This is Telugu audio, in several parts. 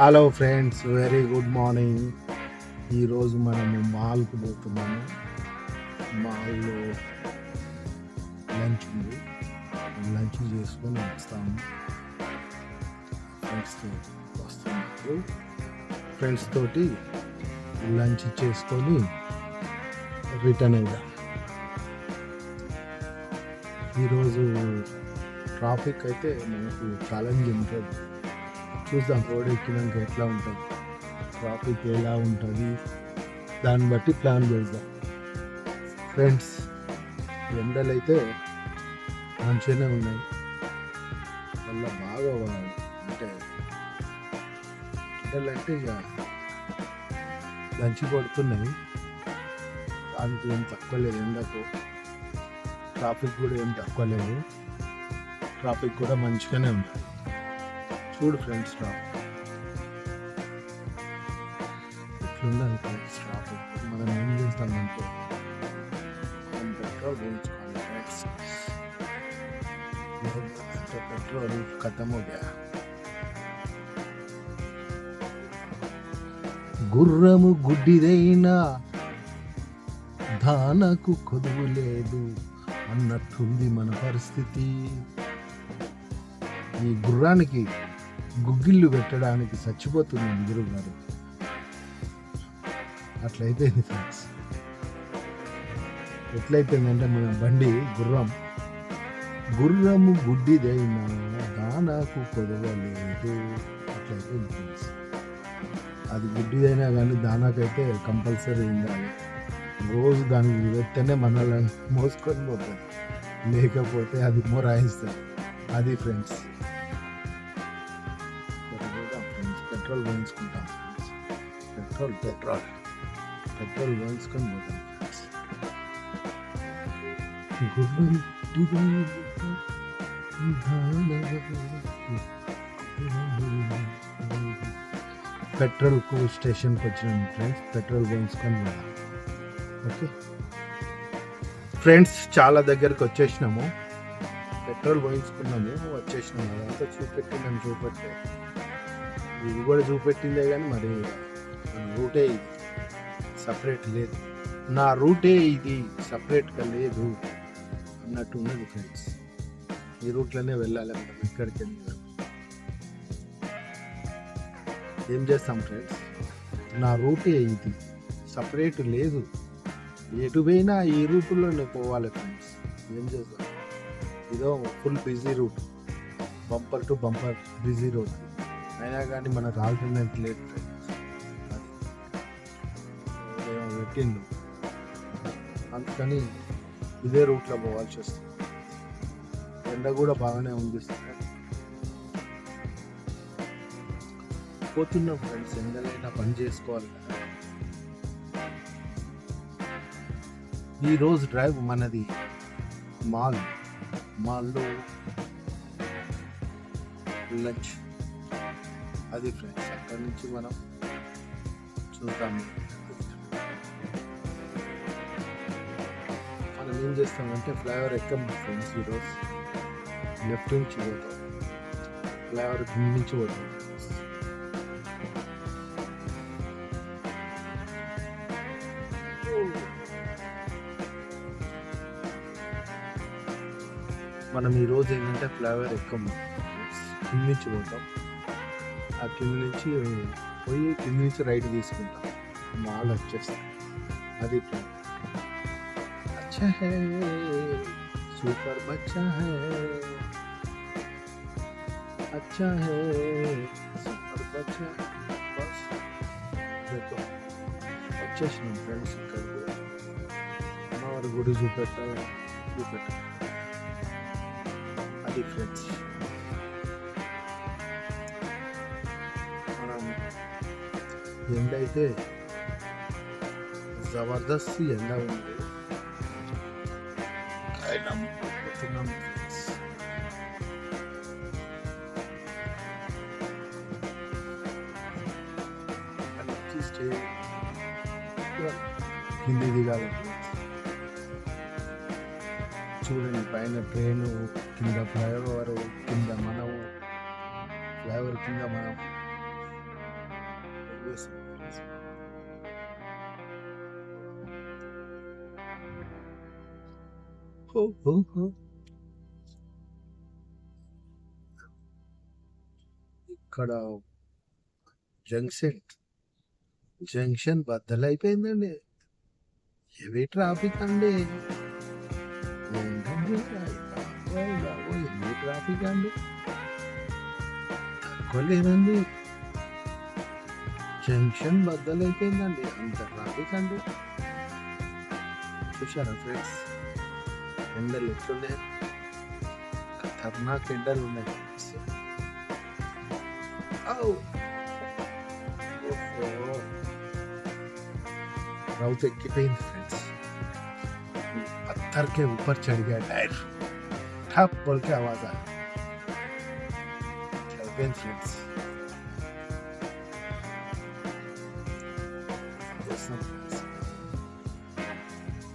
Hello friends very good morning ఈరోజు మనము మాల్కి పోతున్నాము. మాల్లో లంచ్ ఉంది. లంచ్ చేసుకొని వస్తాము. ఫ్రెండ్స్తో వస్తున్నప్పుడు ఫ్రెండ్స్ తోటి లంచ్ చేసుకొని రిటర్న్ అవుదాం ఈరోజు ట్రాఫిక్ అయితే మనకు ఛాలెంజ్ ఉంటుంది. చూద్దాం రోడ్ ఎక్కినాక ఎట్లా ఉంటుంది? ట్రాఫిక్ ఎలా ఉంటుంది? దాన్ని బట్టి ప్లాన్ చేద్దాం. ఫ్రెండ్స్ ఎండలు అయితే మంచిగానే ఉన్నాయి. వల్ల బాగా అంటే ఎండలు అంటే ఇక దంచి పడుతున్నాయి దానికి ఏం తక్కువ లేదు ఎండకు. ట్రాఫిక్ కూడా ఏం తక్కువ లేదు ట్రాఫిక్ కూడా మంచిగానే ఉంది. చూడు ఫ్రెండ్స్ స్టాప్ ఫ్రెండ్స్ మనం ఏం చేస్తామంటే మనం పెట్రోల్ పోయించుకోవాలి ఫ్రెండ్స్ పెట్రోల్ గుర్రము గుడ్డిదైనా దానకు కొదువు లేదు అన్నట్టుంది మన పరిస్థితి. ఈ గుర్రానికి గుగ్గిళ్ళు పెట్టడానికి చచ్చిపోతుంది గురువు గారు అట్లయిపోయింది ఫ్రెండ్స్. ఎట్లయిపోయిందంటే మన బండి గుర్రం. గుర్రము గుడ్డిదైనా దానాకు కొదవలేదు. అట్లయిపోయింది ఫ్రెండ్స్. అది గుడ్డిదైనా కానీ దానాకైతే కంపల్సరీ ఉండాలి. రోజు దానికి వెళ్తేనే మనల్ని మోసుకొని పోతుంది లేకపోతే అది మొరాయిస్తుంది అది ఫ్రెండ్స్. ఫ్రెండ్స్ పెట్రోల్ వేయించుకుంటాం పెట్రోల్ పెట్రోల్. పెట్రోల్ వేయించుకొని పోతాం. ఫ్రెండ్స్ గుర్రం గుడ్డిదైనా పెట్రోల్ స్టేషన్కి వచ్చినాం ఫ్రెండ్స్. పెట్రోల్ పోయించుకొని పోదాం. ఓకే? ఫ్రెండ్స్ చాలా దగ్గరకు వచ్చేసినాము. పెట్రోల్ పోయించుకున్నాము. వచ్చేసినాము. అదంతా చూపెట్టిందని చూపెట్టే ఇది కూడా చూపెట్టిందే కానీ మరి రూటే ఇది. సపరేట్ లేదు. నా రూటే ఇది సపరేట్గా లేదు అన్నట్టు ఉన్నది ఫ్రెండ్స్ ఈ రూట్లోనే వెళ్ళాలి మనం ఎక్కడికి వెళ్ళి ఏం చేస్తాం ఫ్రెండ్స్ నా రూటే ఇది. సపరేట్ లేదు. ఎటు పోయినా ఈ రూట్లోనే పోవాలి ఫ్రెండ్స్ ఏం చేస్తాం? ఇదో full busy route bumper to bumper busy route అయినా కానీ మనకు ఆల్టర్నేట్ లేదు పెట్టిండు. అందుకని ఇదే రూట్లో పోవాల్సి వస్తుంది. ఎండ కూడా బాగానే ఉంది పోతున్నాం ఫ్రెండ్స్ ఎండలైనా పని చేసుకోవాలి ఈరోజు ఈ రోజు డ్రైవ్ మనది మాల్. మాల్లో లంచ్. అది ఫ్రెండ్స్ అక్కడి నుంచి మనం చూద్దాము మనం ఏం చేస్తామంటే ఫ్లైఓవర్ ఎక్కం ఫ్రెండ్స్ ఈరోజు. లెఫ్ట్ నుంచి పోతాం. ఫ్లైఓవర్ కింద నుంచి పోతాం. మనం ఈరోజు ఏంటంటే ఫ్లైఓవర్ ఎక్కం. కింద నుంచి పోతాం. ఆ కింద నుంచి పోయి కింద నుంచి రైట్ తీసుకుంటా మాల్ వచ్చేస్తా అది ప్లాన్ అచ్చా హే సూపర్ బచ్చా హే అచ్చా హే సూపర్ బచ్చా బస్ చెప్పు వచ్చేసినాం ఫ్రెండ్స్ ఇక్కడికి అమ్మవారి గుడి చూపెట్టాలి చూపెట్టాలి అది ఫ్రెండ్స్ ఎండ అయితే జబర్దస్త్ ఎండ ఉంది అయినా పోతున్నాం ఫ్రెండ్స్ అక్కడికి స్టే కింది దిగాలి చూడండి పైన ట్రైన్ కింద ఫ్లైఓవర్ కింద మనం ఫ్లైఓవర్ కింద మనం cabeça. Oh, oh, oh. ఇక్కడ జంక్షన్ జంక్షన్ బద్దలైపోయిందండి హెవీ ట్రాఫిక్ అండి హెవీ ట్రాఫిక్ అండి తక్కువ లేదండి జంక్షన్ బద్దలైపోయిందండి అంత ట్రాఫిక్ అండి చూసారా ఫ్రెండ్స్ ఎండలు ఎట్లున్నాయి ఖతర్నాక్ ఎండలు ఉన్నాయి ఔ! ఓహో. राउत ఎక్కిపోయింది ఫ్రెండ్స్ पत्थर के ऊपर चढ़ गया टायर ठप बोल के आवाज आया చనిపోయింది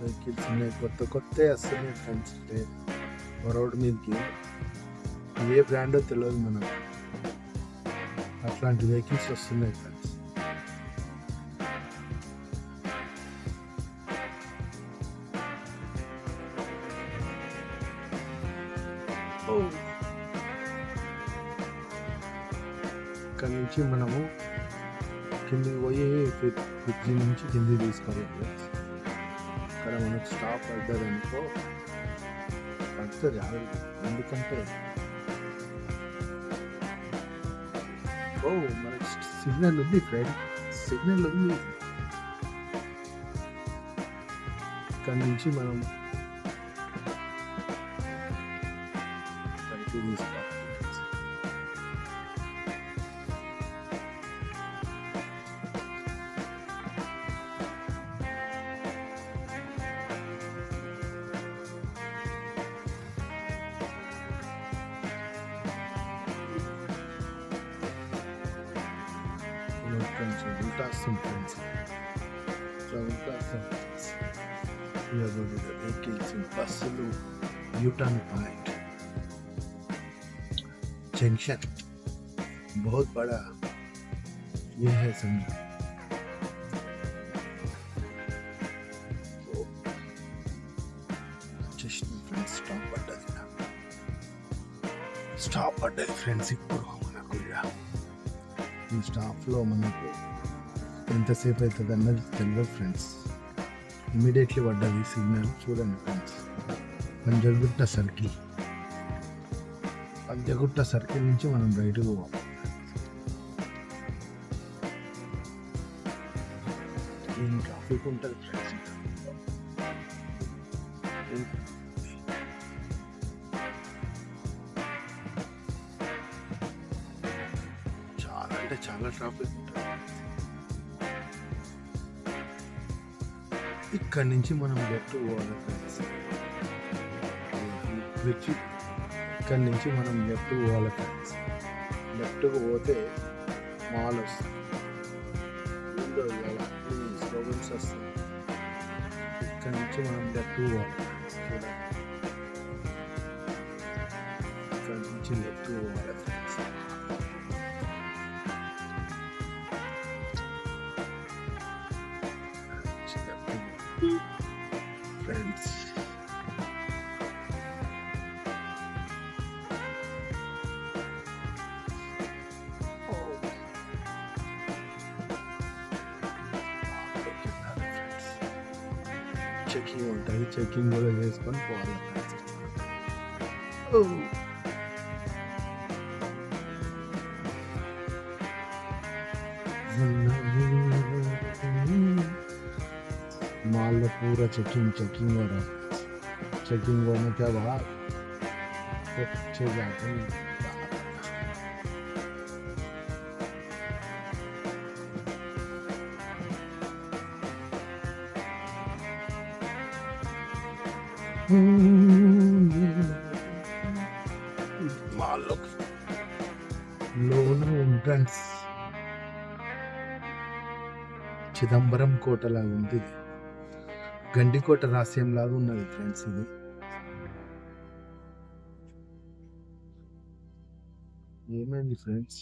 వెహికల్స్ ఉన్నాయి కొత్త కొత్త వస్తున్నాయి ఫ్రెండ్స్ రోడ్ మీదకి ఏ బ్రాండో తెలియదు మనకు అట్లాంటి వెహికల్స్ వస్తున్నాయి ఫ్రెండ్స్ పోయి ఫ్రి- నుంచి కిందికి తీసుకోవాలి ఇక్కడ మనకు స్టాప్ పడ్డది అనుకో పడుతుంది ఆగదు ఎందుకంటే ఓ మనకి సిగ్నల్ ఉంది ఫ్రెండ్ సిగ్నల్ ఉంది. ఇక్కడ నుంచి మనం బయటికి తీసుకోవాలి friendship. We've got some friends. So we've got some friends. We are going to the vacates in Barcelona, Newton Point, Junction. बहुत बड़ा ये है समझो stop button stop button friends ఈ స్టాఫ్లో మనకు ఎంతసేపు అవుతుంది అన్నది తెలియదు ఫ్రెండ్స్ ఇమీడియట్లీ పడ్డది సిగ్నల్ చూడండి friends Panjagutta circle Panjagutta circle నుంచి మనం బయటకు పోవాలి. ఏం ట్రాఫిక్ ఉంటుంది ఫ్రెండ్స్ అంటే చాలా ట్రాఫిక్ ఉంటుంది ఇక్కడి నుంచి మనం లెఫ్ట్ పోవాలి ఫ్రెండ్స్ బ్రిడ్జ్ ఇక్కడి నుంచి మనం లెఫ్ట్ పోవాలి ఫ్రెండ్స్ లెఫ్ట్కి పోతే మాల్ వస్తుంది. ముందు స్లోగన్స్ వస్తాయి ఇక్కడి నుంచి మనం లెఫ్ట్ పోవాలి ఫ్రెండ్స్ చూడండి ఇక్కడి నుంచి లెఫ్ట్ పోవాలి ఫ్రెండ్స్ ఫ్రెండ్స్ చెకింగ్ ఉంటుంది చెకింగ్ కూడా చేసుకొని పోవాలి Oh. माल में पूरा चेकिंग चेकिंग हो रहा है चेकिंग होने के बाद फिर पीछे जाते हैं మాల్ లోన ఎంట్రన్స్ చిదంబరం కోట లాగా ఉంది ఇది. గండికోట రహస్యం లాగా ఉన్నది ఫ్రెండ్స్ ఇది. ఏమైంది ఫ్రెండ్స్